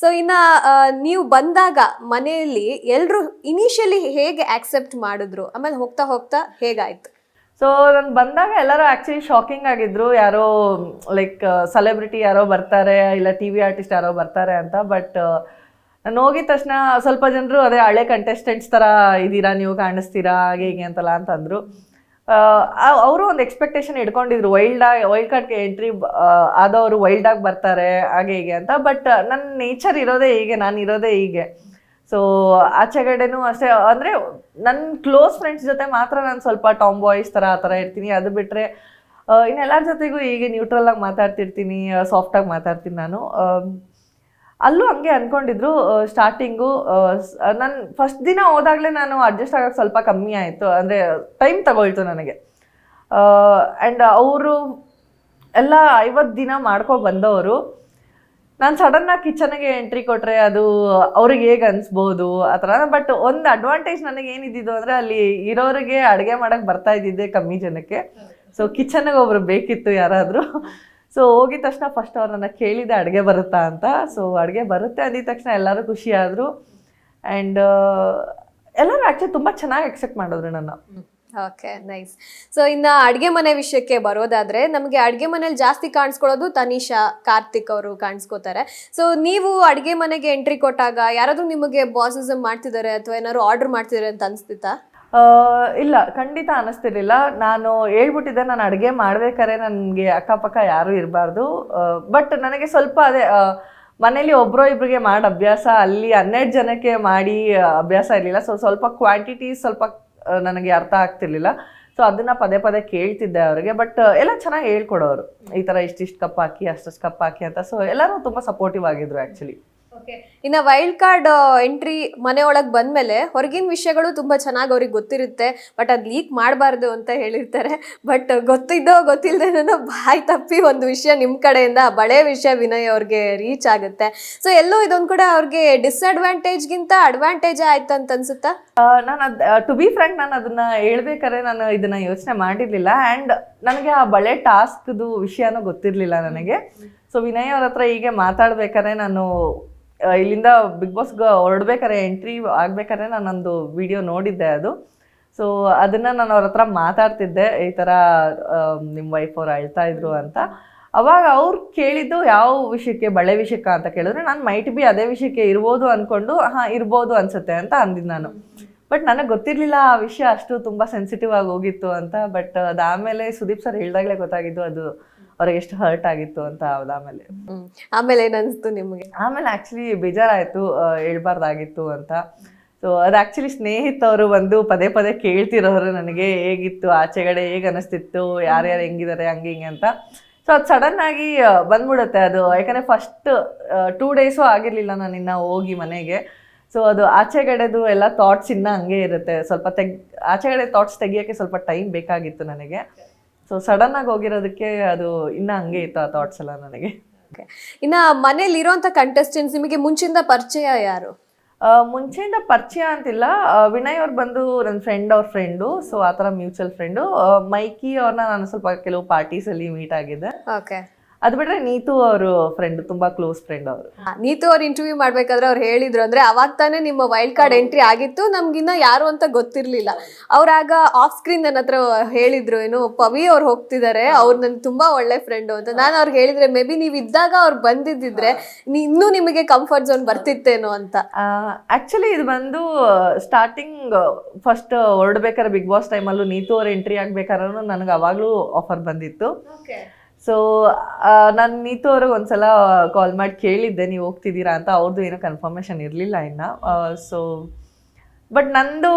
So ಇನ್ನ ನೀವು ಬಂದಾಗ ಮನೆಯಲ್ಲಿ ಎಲ್ರು ಇನಿಷಿಯಲಿ ಹೇಗೆ ಆಕ್ಸೆಪ್ಟ್ ಮಾಡಿದ್ರು? ಆಮೇಲೆ ಹೋಗ್ತಾ ಹೋಗ್ತಾ ಹೇಗಾಯ್ತು? ಸೊ ನಾನು ಬಂದಾಗ ಎಲ್ಲರೂ ಆ್ಯಕ್ಚುಲಿ ಶಾಕಿಂಗ್ ಆಗಿದ್ರು. ಯಾರೋ ಲೈಕ್ ಸೆಲೆಬ್ರಿಟಿ ಯಾರೋ ಬರ್ತಾರೆ, ಇಲ್ಲ ಟಿ ವಿ ಆರ್ಟಿಸ್ಟ್ ಯಾರೋ ಬರ್ತಾರೆ ಅಂತ. ಬಟ್ ನಾನು ಹೋಗಿದ ತಕ್ಷಣ ಸ್ವಲ್ಪ ಜನರು ಅದೇ ಹಳೆ ಕಂಟೆಸ್ಟೆಂಟ್ಸ್ ಥರ ಇದ್ದೀರಾ ನೀವು ಕಾಣಿಸ್ತೀರಾ, ಹಾಗೆ, ಹೀಗೆ ಅಂತಲ್ಲ ಅಂತಂದರು. ಅವರು ಒಂದು ಎಕ್ಸ್ಪೆಕ್ಟೇಷನ್ ಇಟ್ಕೊಂಡಿದ್ರು. ವೈಲ್ಡ್ ಆಗಿ ವೈಲ್ಡ್ ಕಾರ್ಡ್ಗೆ ಎಂಟ್ರಿ ಆದವರು ವೈಲ್ಡ್ ಆಗಿ ಬರ್ತಾರೆ, ಹಾಗೆ ಹೀಗೆ ಅಂತ. ಬಟ್ ನನ್ನ ನೇಚರ್ ಇರೋದೇ ಹೀಗೆ, ನಾನು ಇರೋದೇ ಹೀಗೆ. ಸೊ ಆಚೆಗಡೆನೂ ಅಷ್ಟೇ. ಅಂದರೆ ನನ್ನ ಕ್ಲೋಸ್ ಫ್ರೆಂಡ್ಸ್ ಜೊತೆ ಮಾತ್ರ ನಾನು ಸ್ವಲ್ಪ ಟಾಮ್ ಬಾಯ್ಸ್ ಥರ ಆ ಥರ ಇರ್ತೀನಿ. ಅದು ಬಿಟ್ಟರೆ ಇನ್ನೆಲ್ಲರ ಜೊತೆಗೂ ಹೀಗೆ ನ್ಯೂಟ್ರಲ್ ಆಗಿ ಮಾತಾಡ್ತಿರ್ತೀನಿ ಸಾಫ್ಟಾಗಿ ಮಾತಾಡ್ತೀನಿ ನಾನು. ಅಲ್ಲೂ ಹಂಗೆ ಅನ್ಕೊಂಡಿದ್ರು ಸ್ಟಾರ್ಟಿಂಗು ನಾನು ಫಸ್ಟ್ ದಿನ ಹೋದಾಗಲೇ ನಾನು ಅಡ್ಜಸ್ಟ್ ಆಗೋಕ್ಕೆ ಸ್ವಲ್ಪ ಕಮ್ಮಿ ಆಯಿತು. ಅಂದರೆ ಟೈಮ್ ತಗೊಳ್ತು ನನಗೆ. ಆ್ಯಂಡ್ ಅವರು ಎಲ್ಲ ಐವತ್ತು ದಿನ ಮಾಡ್ಕೊ ಬಂದವರು. ನಾನು ಸಡನ್ನಾಗಿ ಕಿಚನ್ಗೆ ಎಂಟ್ರಿ ಕೊಟ್ಟರೆ ಅದು ಅವ್ರಿಗೆ ಹೇಗೆ ಅನಿಸ್ಬೋದು ಆ ಥರ. ಬಟ್ ಒಂದು ಅಡ್ವಾಂಟೇಜ್ ನನಗೆ ಏನಿದ್ದಿದ್ದು ಅಂದರೆ ಅಲ್ಲಿ ಇರೋರಿಗೆ ಅಡುಗೆ ಮಾಡೋಕ್ಕೆ ಬರ್ತಾ ಇದ್ದಿದ್ದೆ ಕಮ್ಮಿ ಜನಕ್ಕೆ. ಸೊ ಕಿಚನ್ಗೆ ಒಬ್ರು ಬೇಕಿತ್ತು ಯಾರಾದರೂ. ಸೊ ಹೋಗಿದ ತಕ್ಷಣ ಫಸ್ಟ್ ಅವ್ರು ನನ್ನ ಕೇಳಿದೆ ಅಡುಗೆ ಬರುತ್ತಾ ಅಂತ. ಸೊ ಅಡುಗೆ ಬರುತ್ತೆ ಅಂದಿದ ತಕ್ಷಣ ಎಲ್ಲರೂ ಖುಷಿ ಆದರು ಆ್ಯಂಡ್ ಎಲ್ಲರೂ ಆ್ಯಕ್ಚುಲಿ ತುಂಬ ಚೆನ್ನಾಗಿ ಎಕ್ಸೆಪ್ಟ್ ಮಾಡಿದ್ರು ನನ್ನ. ಓಕೆ ನೈಸ್ ಸೊ ಇನ್ನು ಅಡುಗೆ ಮನೆ ವಿಷಯಕ್ಕೆ ಬರೋದಾದರೆ ನಮಗೆ ಅಡುಗೆ ಮನೇಲಿ ಜಾಸ್ತಿ ಕಾಣಿಸ್ಕೊಳ್ಳೋದು ತನಿಷಾ, ಕಾರ್ತಿಕ್ ಅವರು ಕಾಣಿಸ್ಕೋತಾರೆ. ಸೊ ನೀವು ಅಡುಗೆ ಮನೆಗೆ ಎಂಟ್ರಿ ಕೊಟ್ಟಾಗ ಯಾರಾದರೂ ನಿಮಗೆ ಬಾಸಿಸಮ್ ಮಾಡ್ತಿದ್ದಾರೆ ಅಥವಾ ಏನಾದ್ರು ಆರ್ಡರ್ ಮಾಡ್ತಿದ್ದಾರೆ ಅಂತ ಅನ್ಸ್ತಿತ್ತಾ? ಇಲ್ಲ, ಖಂಡಿತ ಅನ್ನಿಸ್ತಿರ್ಲಿಲ್ಲ ನಾನು ಹೇಳ್ಬಿಟ್ಟಿದ್ದೆ, ನಾನು ಅಡುಗೆ ಮಾಡ್ಬೇಕಾದ್ರೆ ನನಗೆ ಅಕ್ಕಪಕ್ಕ ಯಾರೂ ಇರಬಾರ್ದು. ಬಟ್ ನನಗೆ ಸ್ವಲ್ಪ ಅದೇ ಮನೇಲಿ ಒಬ್ಬರೋ ಇಬ್ಬರಿಗೆ ಮಾಡಿ ಅಭ್ಯಾಸ, ಅಲ್ಲಿ ಹನ್ನೆರಡು ಜನಕ್ಕೆ ಮಾಡಿ ಅಭ್ಯಾಸ ಇರಲಿಲ್ಲ. ಸೊ ಸ್ವಲ್ಪ ಕ್ವಾಂಟಿಟಿ ಸ್ವಲ್ಪ ನನಗೆ ಅರ್ಥ ಆಗ್ತಿರ್ಲಿಲ್ಲ. ಸೊ ಅದನ್ನು ಪದೇ ಪದೇ ಕೇಳ್ತಿದ್ದೆ ಅವರಿಗೆ. ಬಟ್ ಎಲ್ಲ ಚೆನ್ನಾಗಿ ಹೇಳ್ಕೊಡೋರು. ಈ ಥರ ಇಷ್ಟಿಷ್ಟು ಕಪ್ ಹಾಕಿ ಅಷ್ಟಷ್ಟು ಕಪ್ ಹಾಕಿ ಅಂತ. ಸೊ ಎಲ್ಲರೂ ತುಂಬ ಸಪೋರ್ಟಿವ್ ಆಗಿದ್ರು ಆ್ಯಕ್ಚುಲಿ ಇನ್ನ ವೈಲ್ಡ್ ಕಾರ್ಡ್ ಎಂಟ್ರಿ ಮನೆಯೊಳಗೆ ಬಂದ್ಮೇಲೆ ಹೊರಗಿನ ವಿಷಯಗಳು ತುಂಬಾ ಚೆನ್ನಾಗಿ ಅವ್ರಿಗೆ ಗೊತ್ತಿರುತ್ತೆ, ಬಟ್ ಅದು ಲೀಕ್ ಮಾಡಬಾರ್ದು ಅಂತ ಹೇಳಿರ್ತಾರೆ. ಬಟ್ ಗೊತ್ತಿದ್ದೋ ಗೊತ್ತಿಲ್ಲದೇನೋ ಬಾಯಿ ತಪ್ಪಿ ಒಂದು ವಿಷಯ ನಿಮ್ಮ ಕಡೆಯಿಂದ ಬಳೆ ವಿಷಯ ವಿನಯ್ ಅವ್ರಿಗೆ ರೀಚ್ ಆಗುತ್ತೆ. ಸೊ ಎಲ್ಲೋ ಇದೊಂದು ಕೂಡ ಅವ್ರಿಗೆ ಡಿಸ್ಅಡ್ವಾಂಟೇಜ್ಗಿಂತ ಅಡ್ವಾಂಟೇಜ್ ಆಯ್ತು ಅಂತ ಅನ್ಸುತ್ತಾ? ನಾನು ಅದು ಟು ಬಿ ಫ್ರ್ಯಾಂಕ್ ನಾನು ಅದನ್ನ ಹೇಳ್ಬೇಕಾದ್ರೆ ನಾನು ಇದನ್ನ ಯೋಚನೆ ಮಾಡಿರಲಿಲ್ಲ. ಆ್ಯಂಡ್ ನನಗೆ ಆ ಬಳೆ ಟಾಸ್ಕ್ದು ವಿಷಯನೂ ಗೊತ್ತಿರಲಿಲ್ಲ ನನಗೆ. ಸೊ ವಿನಯ್ ಅವ್ರ ಹತ್ರ ಹೀಗೆ ಮಾತಾಡ್ಬೇಕಾದ್ರೆ ನಾನು ಇಲ್ಲಿಂದ ಬಿಗ್ ಬಾಸ್ಗೆ ಹೊರಡ್ಬೇಕಾರೆ ಎಂಟ್ರಿ ಆಗ್ಬೇಕಾದ್ರೆ ನಾನೊಂದು ವಿಡಿಯೋ ನೋಡಿದ್ದೆ ಅದು. ಸೊ ಅದನ್ನ ನಾನು ಅವ್ರ ಹತ್ರ ಮಾತಾಡ್ತಿದ್ದೆ, ಈ ಥರ ನಿಮ್ಮ ವೈಫ್ ಅವ್ರು ಅಳ್ತಾ ಇದ್ರು ಅಂತ. ಅವಾಗ ಅವ್ರು ಕೇಳಿದ್ದು ಯಾವ ವಿಷಯಕ್ಕೆ, ಬಳೆ ವಿಷಯಕ್ಕ ಅಂತ ಕೇಳಿದ್ರೆ ನಾನು ಮೈಟ್ ಬಿ ಅದೇ ವಿಷಯಕ್ಕೆ ಇರ್ಬೋದು ಅಂದ್ಕೊಂಡು ಹಾಂ, ಇರ್ಬೋದು ಅನ್ಸುತ್ತೆ ಅಂತ ಅಂದಿದ್ದು ನಾನು. ಬಟ್ ನನಗೆ ಗೊತ್ತಿರಲಿಲ್ಲ ಆ ವಿಷಯ ಅಷ್ಟು ತುಂಬ ಸೆನ್ಸಿಟಿವ್ ಆಗಿ ಹೋಗಿತ್ತು ಅಂತ ಬಟ್ ಅದಾದಮೇಲೆ ಸುದೀಪ್ ಸರ್ ಹೇಳ್ದಾಗಲೇ ಗೊತ್ತಾಗಿದ್ದು ಅದು ಅವ್ರಿಗೆ ಎಷ್ಟು ಹರ್ಟ್ ಆಗಿತ್ತು ಅಂತ ಹೌದು ಆಮೇಲೆ. ಆಮೇಲೆ ಏನಿಸ್ತು ನಿಮಗೆ? ಆಮೇಲೆ ಆಕ್ಚುಲಿ ಬೇಜಾರಾಯಿತು ಹೇಳ್ಬಾರ್ದಾಗಿತ್ತು ಅಂತ. ಸೊ ಅದು ಆ್ಯಕ್ಚುಲಿ ಸ್ನೇಹಿತವರು ಬಂದು ಪದೇ ಪದೇ ಕೇಳ್ತಿರೋರು ನನಗೆ ಹೇಗಿತ್ತು ಆಚೆಗಡೆ ಹೇಗೆ ಅನಿಸ್ತಿತ್ತು ಯಾರ್ಯಾರು ಹೆಂಗಿದ್ದಾರೆ ಹಂಗೆ ಹಿಂಗೆ ಅಂತ. ಸೊ ಅದು ಸಡನ್ ಆಗಿ ಬಂದ್ಬಿಡುತ್ತೆ ಅದು. ಯಾಕಂದರೆ ಫಸ್ಟ್ ಟೂ ಡೇಸು ಆಗಿರಲಿಲ್ಲ ನಾನು ಇನ್ನು ಹೋಗಿ ಮನೆಗೆ. ಸೊ ಅದು ಆಚೆಗಡೆದು ಎಲ್ಲ ಥಾಟ್ಸ್ ಇನ್ನೂ ಹಂಗೆ ಇರುತ್ತೆ. ಸ್ವಲ್ಪ ತೆಗ್ ಆಚೆಗಡೆ ಥಾಟ್ಸ್ ತೆಗಿಯೋಕ್ಕೆ ಸ್ವಲ್ಪ ಟೈಮ್ ಬೇಕಾಗಿತ್ತು ನನಗೆ. ಸೊ ಸಡನ್ ಆಗಿ ಹೋಗಿರೋದಕ್ಕೆ ಅದು ಇನ್ನ ಹಂಗೆ ಇತ್ತು ಆ ಥಾಟ್ಸ್ ಎಲ್ಲ ನನಗೆ. ಇನ್ನ ಮನೇಲಿ ಇರೋಂತ ಕಂಟೆಸ್ಟೆಂಟ್ಸ್ ನಿಮಗೆ ಮುಂಚಿಂದ ಪರಿಚಯ ಯಾರು? ಆ, ಮುಂಚೆಯಿಂದ ಪರಿಚಯ ಅಂತಿಲ್ಲ. ಆ, ವಿನಯ್ ಅವ್ರು ಬಂದು ನನ್ನ ಫ್ರೆಂಡ್ ಅವ್ರ ಫ್ರೆಂಡು ಸೊ ಆ ಥರ ಮ್ಯೂಚುವಲ್ ಫ್ರೆಂಡು ಮೈಕಿ ಅವ್ರನ್ನ ನಾನು ಸ್ವಲ್ಪ ಕೆಲವು ಪಾರ್ಟೀಸಲ್ಲಿ ಮೀಟ್ ಆಗಿದ್ದೆ. ಓಕೆ ಅದು ಬಿಟ್ರೆ ನೀತು ಅವರು ಫ್ರೆಂಡ್ ತುಂಬಾ ಕ್ಲೋಸ್ ಫ್ರೆಂಡ್ ಅವರು. ನೀತು ಅವ್ರು ಇಂಟರ್ವ್ಯೂ ಮಾಡ್ಬೇಕಾದ್ರೆ ಅವ್ರು ಹೇಳಿದ್ರು ಅಂದ್ರೆ ಅವಾಗ ತಾನೇ ನಿಮ್ಮ ವೈಲ್ಡ್ ಕಾರ್ಡ್ ಎಂಟ್ರಿ ಆಗಿತ್ತು ನಮ್ಗಿನ್ನ ಯಾರು ಅಂತ ಗೊತ್ತಿರ್ಲಿಲ್ಲ. ಅವ್ರಾಗ ಆಫ್ ಸ್ಕ್ರೀನ್ ನನ್ನ ಹತ್ರ ಹೇಳಿದ್ರು ಏನು ಪವಿ ಅವ್ರು ಹೋಗ್ತಿದ್ದಾರೆ ಅವ್ರು ನನ್ ತುಂಬಾ ಒಳ್ಳೆ ಫ್ರೆಂಡು ಅಂತ. ನಾನು ಅವ್ರು ಹೇಳಿದ್ರೆ ಮೇ ಬಿ ನೀವು ಇದ್ದಾಗ ಅವ್ರು ಬಂದಿದ್ದಿದ್ರೆ ನೀ- ಇನ್ನೂ ನಿಮಗೆ ಕಂಫರ್ಟ್ ಝೋನ್ ಬರ್ತಿತ್ತೇನೋ ಅಂತ. ಆಕ್ಚುಲಿ ಇದು ಬಂದು ಸ್ಟಾರ್ಟಿಂಗ್ ಫಸ್ಟ್ ಹೊರಡ್ಬೇಕಾದ್ರೆ ಬಿಗ್ ಬಾಸ್ ಟೈಮಲ್ಲೂ ನೀತು ಅವ್ರ ಎಂಟ್ರಿ ಆಗ್ಬೇಕಾದ್ರೂ ನನಗೆ ಅವಾಗಲೂ ಆಫರ್ ಬಂದಿತ್ತು. ಸೊ ನಾನು ನೀತು ಅವ್ರಿಗೆ ಒಂದ್ಸಲ ಕಾಲ್ ಮಾಡಿ ಕೇಳಿದ್ದೆ, ನೀವು ಹೋಗ್ತಿದ್ದೀರಾ ಅಂತ. ಅವ್ರದ್ದು ಏನೋ ಕನ್ಫರ್ಮೇಷನ್ ಇರಲಿಲ್ಲ ಇನ್ನು. ಸೊ ಬಟ್ ನಂದು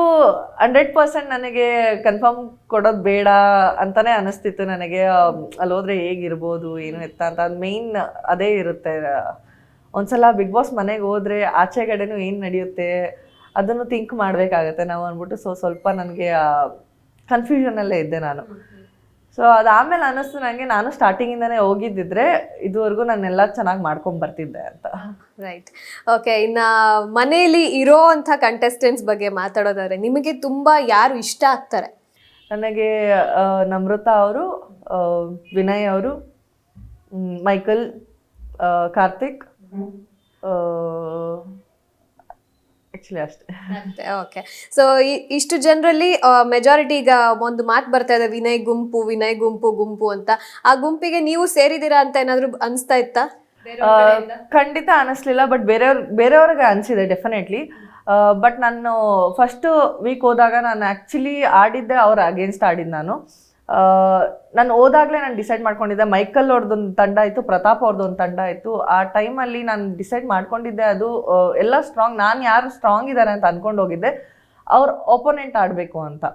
ಹಂಡ್ರೆಡ್ ಪರ್ಸೆಂಟ್ ನನಗೆ ಕನ್ಫರ್ಮ್ ಕೊಡೋದು ಬೇಡ ಅಂತಾನೆ ಅನಿಸ್ತಿತ್ತು ನನಗೆ. ಅಲ್ಲಿ ಹೋದ್ರೆ ಹೇಗಿರ್ಬೋದು, ಏನು ಎತ್ತ ಅಂತ ಅದು ಮೇಯ್ನ್ ಅದೇ ಇರುತ್ತೆ. ಒಂದ್ಸಲ ಬಿಗ್ ಬಾಸ್ ಮನೆಗೆ ಹೋದರೆ ಆಚೆಗಡೆನೂ ಏನು ನಡೆಯುತ್ತೆ, ಅದನ್ನು ಥಿಂಕ್ ಮಾಡಬೇಕಾಗತ್ತೆ ನಾವು ಅಂದ್ಬಿಟ್ಟು. ಸೊ ಸ್ವಲ್ಪ ನನಗೆ ಕನ್ಫ್ಯೂಷನಲ್ಲೇ ಇದ್ದೆ ನಾನು. ಸೊ ಅದಾದಮೇಲೆ ಅನ್ನಿಸ್ತು ನನಗೆ ನಾನು ಸ್ಟಾರ್ಟಿಂಗಿಂದನೇ ಹೋಗಿದ್ದಿದ್ರೆ ಇದುವರೆಗೂ ನಾನೆಲ್ಲ ಚೆನ್ನಾಗಿ ಮಾಡ್ಕೊಂಡು ಬರ್ತಿದ್ದೆ ಅಂತ. ರೈಟ್ ಓಕೆ ಇನ್ನ ಮನೆಯಲ್ಲಿ ಇರೋ ಅಂಥ ಕಂಟೆಸ್ಟೆಂಟ್ಸ್ ಬಗ್ಗೆ ಮಾತಾಡೋದಾದ್ರೆ ನಿಮಗೆ ತುಂಬಾ ಯಾರು ಇಷ್ಟ ಆಗ್ತಾರೆ? ನನಗೆ ನಮ್ರತಾ ಅವರು ವಿನಯ್ ಅವರು ಮೈಕಲ್ ಕಾರ್ತಿಕ್ ಆ್ಯಕ್ಚುಲಿ ಅಷ್ಟೇ. ಓಕೆ ಸೊ ಇಷ್ಟು ಜನರಲ್ಲಿ ಮೆಜಾರಿಟಿ ಈಗ ಒಂದು ಮಾತು ಬರ್ತಾ ಇದೆ ವಿನಯ್ ಗುಂಪು ವಿನಯ್ ಗುಂಪು ಗುಂಪು ಅಂತ. ಆ ಗುಂಪಿಗೆ ನೀವು ಸೇರಿದ್ದೀರಾ ಅಂತ ಏನಾದರೂ ಅನಿಸ್ತಾ ಇತ್ತಾ? ಖಂಡಿತ ಅನಿಸ್ಲಿಲ್ಲ ಬಟ್ ಬೇರೆಯವ್ರ ಬೇರೆಯವ್ರಿಗೆ ಅನಿಸಿದೆ ಡೆಫಿನೆಟ್ಲಿ ಬಟ್ ನಾನು ಫಸ್ಟ್ ವೀಕ್ ಹೋದಾಗ ನಾನು ಆ್ಯಕ್ಚುಲಿ ಆಡಿದ್ದೆ ಅವ್ರ ಅಗೇನ್ಸ್ಟ್ ಆಡಿದ್ದು ನಾನು. ನಾನು ಹೋದಾಗಲೇ ನಾನು ಡಿಸೈಡ್ ಮಾಡ್ಕೊಂಡಿದ್ದೆ ಮೈಕಲ್ ಅವ್ರದ್ದೊಂದು ತಂಡ ಇತ್ತು ಪ್ರತಾಪ್ ಅವ್ರದ್ದೊಂದು ತಂಡ ಇತ್ತು ಆ ಟೈಮಲ್ಲಿ ನಾನು ಡಿಸೈಡ್ ಮಾಡ್ಕೊಂಡಿದ್ದೆ ಅದು ಎಲ್ಲ ಸ್ಟ್ರಾಂಗ್ ನಾನು ಯಾರು ಸ್ಟ್ರಾಂಗ್ ಇದ್ದಾರೆ ಅಂತ ಅಂದ್ಕೊಂಡು ಹೋಗಿದ್ದೆ. ಅವ್ರ ಒಪೋನೆಂಟ್ ಆಡಬೇಕು ಅಂತ.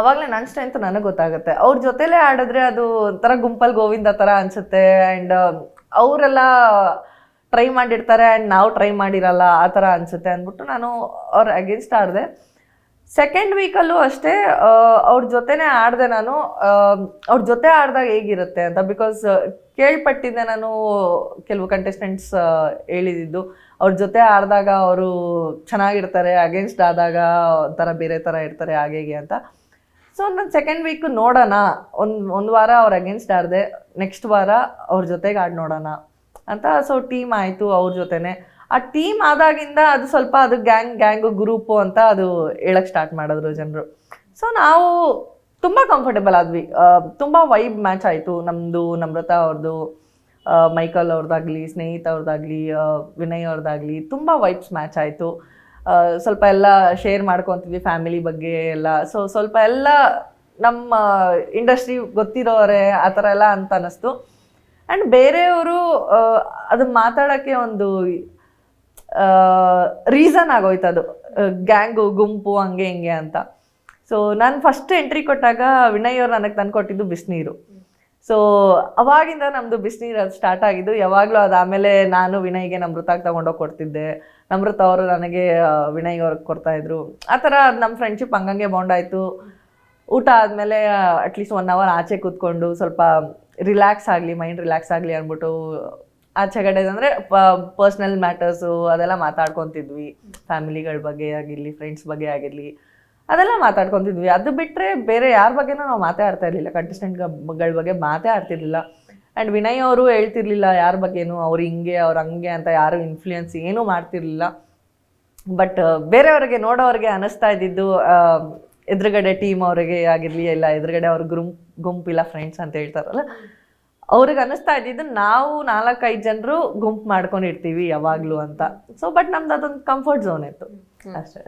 ಅವಾಗಲೇ ನನ್ನ ಸ್ಟ್ರೆಂತ್ ನನಗೆ ಗೊತ್ತಾಗುತ್ತೆ. ಅವ್ರ ಜೊತೆಲೇ ಆಡಿದ್ರೆ ಅದು ಒಂಥರ ಗುಂಪಲ್ ಗೋವಿಂದ ಥರ ಅನಿಸುತ್ತೆ. ಆ್ಯಂಡ್ ಅವರೆಲ್ಲ ಟ್ರೈ ಮಾಡಿರ್ತಾರೆ ಆ್ಯಂಡ್ ನಾವು ಟ್ರೈ ಮಾಡಿರಲ್ಲ, ಆ ಥರ ಅನಿಸುತ್ತೆ ಅಂದ್ಬಿಟ್ಟು ನಾನು ಅವ್ರ ಅಗೇನ್ಸ್ಟ್ ಆಡಿದೆ. ಸೆಕೆಂಡ್ ವೀಕಲ್ಲೂ ಅಷ್ಟೇ ಅವ್ರ ಜೊತೆನೇ ಆಡಿದೆ ನಾನು. ಅವ್ರ ಜೊತೆ ಆಡಿದಾಗ ಹೇಗಿರುತ್ತೆ ಅಂತ ಬಿಕಾಸ್ ಕೇಳ್ಪಟ್ಟಿದ್ದೆ ನಾನು ಕೆಲವು ಕಂಟೆಸ್ಟೆಂಟ್ಸ್ ಹೇಳಿದ್ದು. ಅವ್ರ ಜೊತೆ ಆಡಿದಾಗ ಅವರು ಚೆನ್ನಾಗಿರ್ತಾರೆ ಅಗೇನ್ಸ್ಟ್ ಆದಾಗ ಒಂಥರ ಬೇರೆ ಥರ ಇರ್ತಾರೆ, ಹಾಗೆ ಹೀಗೆ ಅಂತ. ಸೊ ನಾನು ಸೆಕೆಂಡ್ ವೀಕ್ ನೋಡೋಣ. ಒಂದು ಒಂದು ವಾರ ಅವ್ರ ಅಗೇನ್ಸ್ಟ್ ಆಡಿದೆ ನೆಕ್ಸ್ಟ್ ವಾರ ಅವ್ರ ಜೊತೆಗೆ ಆಡಿ ನೋಡೋಣ ಅಂತ. ಸೊ ಟೀಮ್ ಆಯಿತು ಅವ್ರ ಜೊತೆನೆ. ಆ ಟೀಮ್ ಆದಾಗಿಂದ ಅದು ಸ್ವಲ್ಪ ಅದು ಗ್ಯಾಂಗ್ ಗ್ಯಾಂಗು ಗ್ರೂಪು ಅಂತ ಅದು ಹೇಳಕ್ ಸ್ಟಾರ್ಟ್ ಮಾಡಿದ್ರು ಜನರು. ಸೊ ನಾವು ತುಂಬ ಕಂಫರ್ಟೇಬಲ್ ಆದ್ವಿ. ತುಂಬ ವೈಬ್ ಮ್ಯಾಚ್ ಆಯಿತು. ನಮ್ಮದು ನಮ್ರತಾ ಅವ್ರದ್ದು ಮೈಕಲ್ ಅವ್ರದ್ದಾಗಲಿ ಸ್ನೇಹಿತ ಅವ್ರದ್ದಾಗಲಿ ವಿನಯ್ ಅವ್ರದ್ದಾಗಲಿ ತುಂಬ ವೈಬ್ಸ್ ಮ್ಯಾಚ್ ಆಯಿತು. ಸ್ವಲ್ಪ ಎಲ್ಲ ಶೇರ್ ಮಾಡ್ಕೊತಿದ್ವಿ ಫ್ಯಾಮಿಲಿ ಬಗ್ಗೆ ಎಲ್ಲ. ಸೊ ಸ್ವಲ್ಪ ಎಲ್ಲ ನಮ್ಮ ಇಂಡಸ್ಟ್ರಿ ಗೊತ್ತಿರೋರೆ ಆ ಥರ ಎಲ್ಲ ಅಂತ ಅನ್ನಿಸ್ತು. ಆ್ಯಂಡ್ ಬೇರೆಯವರು ಅದು ಮಾತಾಡೋಕ್ಕೆ ಒಂದು ರೀಸನ್ ಆಗೋಯ್ತು ಅದು. ಗ್ಯಾಂಗು ಗುಂಪು ಹಂಗೆ ಹಿಂಗೆ ಅಂತ. ಸೊ ನಾನು ಫಸ್ಟ್ ಎಂಟ್ರಿ ಕೊಟ್ಟಾಗ ವಿನಯ್ ಅವ್ರು ನನಗೆ ತಂದು ಕೊಟ್ಟಿದ್ದು ಬಿಸಿನೀರು. ಸೊ ಅವಾಗಿಂದ ನಮ್ಮದು ಬಿಸಿನೀರು ಅದು ಸ್ಟಾರ್ಟ್ ಆಗಿದ್ದು, ಯಾವಾಗಲೂ ಅದು ಆಮೇಲೆ ನಾನು ವಿನಯ್ಗೆ ನಮೃತಾಗಿ ತೊಗೊಂಡೋಗಿ ಕೊಡ್ತಿದ್ದೆ. ನಮೃತ ಅವರು ನನಗೆ ವಿನಯ್ ಅವ್ರಿಗೆ ಕೊಡ್ತಾಯಿದ್ರು ಆ ಥರ ನಮ್ಮ ಫ್ರೆಂಡ್ಶಿಪ್ ಹಂಗಂಗೆ ಬಾಂಡ್ ಆಯಿತು. ಊಟ ಆದಮೇಲೆ ಅಟ್ಲೀಸ್ಟ್ ಒನ್ ಅವರ್ ಆಚೆ ಕೂತ್ಕೊಂಡು ಸ್ವಲ್ಪ ರಿಲ್ಯಾಕ್ಸ್ ಆಗಲಿ ಮೈಂಡ್ ರಿಲ್ಯಾಕ್ಸ್ ಆಗಲಿ ಅಂದ್ಬಿಟ್ಟು ಆಚೆಗಡೆ ಅಂದರೆ ಪರ್ಸ್ನಲ್ ಮ್ಯಾಟರ್ಸು ಅದೆಲ್ಲ ಮಾತಾಡ್ಕೊತಿದ್ವಿ. ಫ್ಯಾಮಿಲಿಗಳ ಬಗ್ಗೆ ಆಗಿರಲಿ ಫ್ರೆಂಡ್ಸ್ ಬಗ್ಗೆ ಆಗಿರಲಿ, ಅದೆಲ್ಲ ಮಾತಾಡ್ಕೊತಿದ್ವಿ. ಅದು ಬಿಟ್ಟರೆ ಬೇರೆ ಯಾರ ಬಗ್ಗೆನೂ ನಾವು ಮಾತಾಡ್ತಾ ಇರಲಿಲ್ಲ. ಕಂಟೆಸ್ಟೆಂಟ್ಗಳ ಬಗ್ಗೆ ಮಾತೇ ಆಡ್ತಿರ್ಲಿಲ್ಲ ಆ್ಯಂಡ್ ವಿನಯ್ ಅವರು ಹೇಳ್ತಿರ್ಲಿಲ್ಲ ಯಾರ ಬಗ್ಗೆನೂ, ಅವ್ರು ಹಿಂಗೆ, ಅವ್ರು ಹಂಗೆ ಅಂತ ಯಾರು ಇನ್ಫ್ಲೂಯೆನ್ಸ್ ಏನೂ ಮಾಡ್ತಿರ್ಲಿಲ್ಲ. ಬಟ್ ಬೇರೆಯವ್ರಿಗೆ ನೋಡೋರಿಗೆ ಅನ್ನಿಸ್ತಾ ಇದ್ದಿದ್ದು ಎದುರುಗಡೆ ಟೀಮ್ ಅವರಿಗೆ ಆಗಿರಲಿ, ಇಲ್ಲ ಎದುರುಗಡೆ ಅವ್ರ ಗುಂಪ್ ಗುಂಪಿಲ್ಲ ಫ್ರೆಂಡ್ಸ್ ಅಂತ ಹೇಳ್ತಾರಲ್ಲ ಅವ್ರಿಗೆ ಅನ್ನಿಸ್ತಾ ಇದ್ದಿದ್ದು ನಾವು ನಾಲ್ಕೈದು ಜನರು ಗುಂಪು ಮಾಡ್ಕೊಂಡಿರ್ತೀವಿ ಯಾವಾಗಲೂ ಅಂತ. ಸೊ ಬಟ್ ನಮ್ದು ಅದೊಂದು ಕಂಫರ್ಟ್ ಝೋನ್ ಇತ್ತು. ಅಷ್ಟೇ.